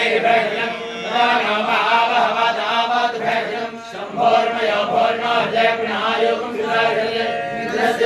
दैवयम्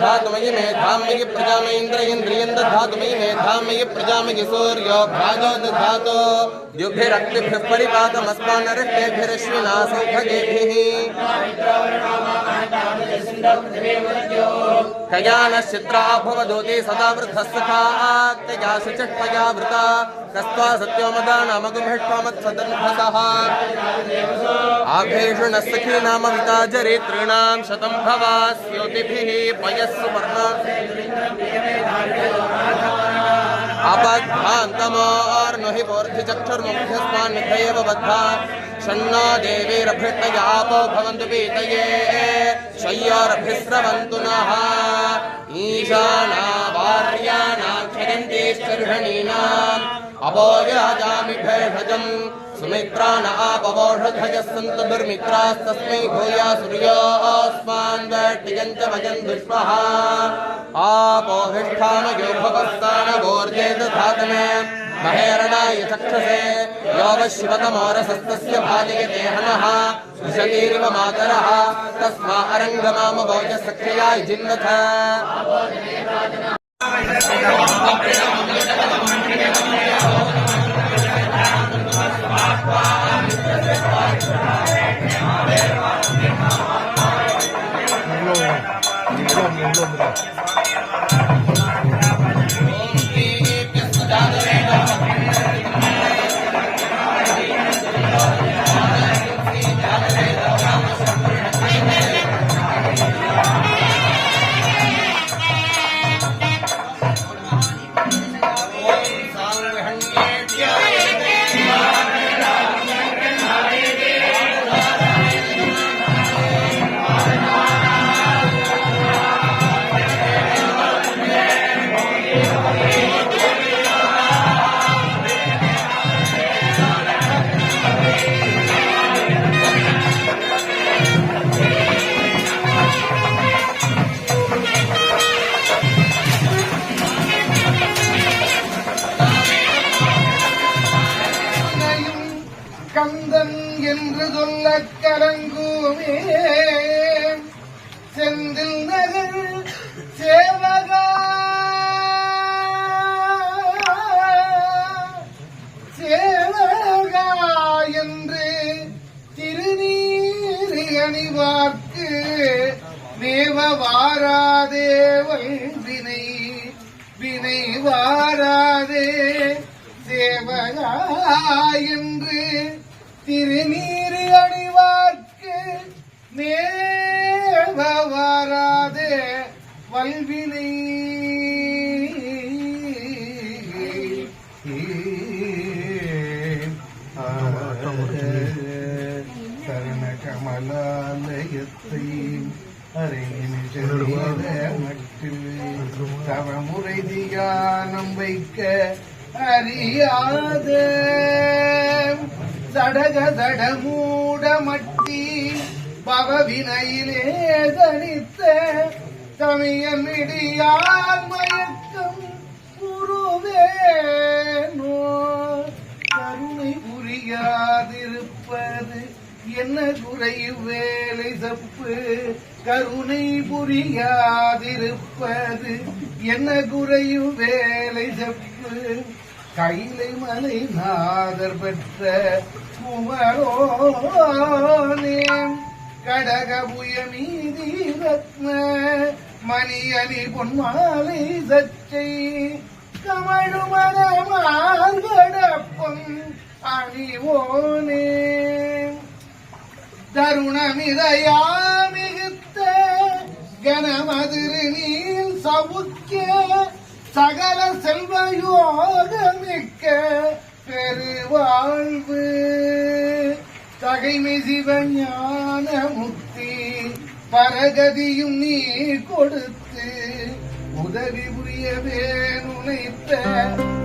धातुमयि मेधामयि प्रजामयीन्द्रयन्द्रियं दधातुमयि मेधामयि प्रजामयि सूर्यो भाजो दधातु द्युभिरक्तिभिः परिपातमस्मानरिष्टेभिरश्विना सौभगेभिः। कयानश्चित्रा भवदूति सदा वृद्धस्सखा त्यजा शुचिष्टया वृता। कस्त्वा सत्योमदानामगुम्भिष्टमत्सदन्भसः आभेषु न सखी नाम विता चरितॄणां शतं भवास्योतिभिः पयस्सु वर्ण अपद्भान्तमोर्नुहि बद्धा। षण्णो देवीरभृष्टयापो भवन्तु पीतये, शय्योरभिस्रवन्तु नः। ईशाना वार्याणां क्षयन्तीश्चर्षणीनाम् अपोव्याजामि भेषजम्। सुमित्रा न आपवोषधयः सन्तु दुर्मित्रास्तस्मै भूया सूर्योऽस्मान् वेष्टियम् च भजन् दुष्पः। दधातमे। महेरणाय चक्षसे यो वः शिवतमोरसस्तस्य भाजयते हनः। विशतीरिव मातरः। तस्मा अरङ्गमामभोज सख्यया जिन्वथ என்று சொல்ல கலங்குமே செந்தில் நகர் சேவகா. சேவகா என்று திருநீறு அணிவார்க்கு தேவ வாராதேவல் வினை வினை வாராதே சேவகா என்று திருநீறு அடிவார்க்கு நேவ வாராதே வல்வினை. சரண கமலாலயத்தை மட்டில் தவமுறை தியானம் வைக்க அறியாதே. சடக சட மட்டி பவவினையிலே தனித்த சமயமிடியார் மயக்கம் குருவேனோ கருணை புரியாதிருப்பது என்ன குறை? வேலை தப்பு கருணை புரியாதிருப்பது என்ன குறையும் வேலை தப்பு கைலை மலை நாதர் பெற்ற குமரோனே. கடகபுய மீதி ரத்ன மணியணி பொன்மாலை சச்சை. கமழுமரமார்கடப்பம் அணிவோனே. தருணமிதையா மிகுத்த கனமதிரு நீல் சவுக்கிய சகல செல்வயோகமிக்க பெருவாழ்வு. தகைமை பகைமை சிவஞான முக்தி பரகதியும் நீ கொடுத்து உதவி புரியவே நுழைத்த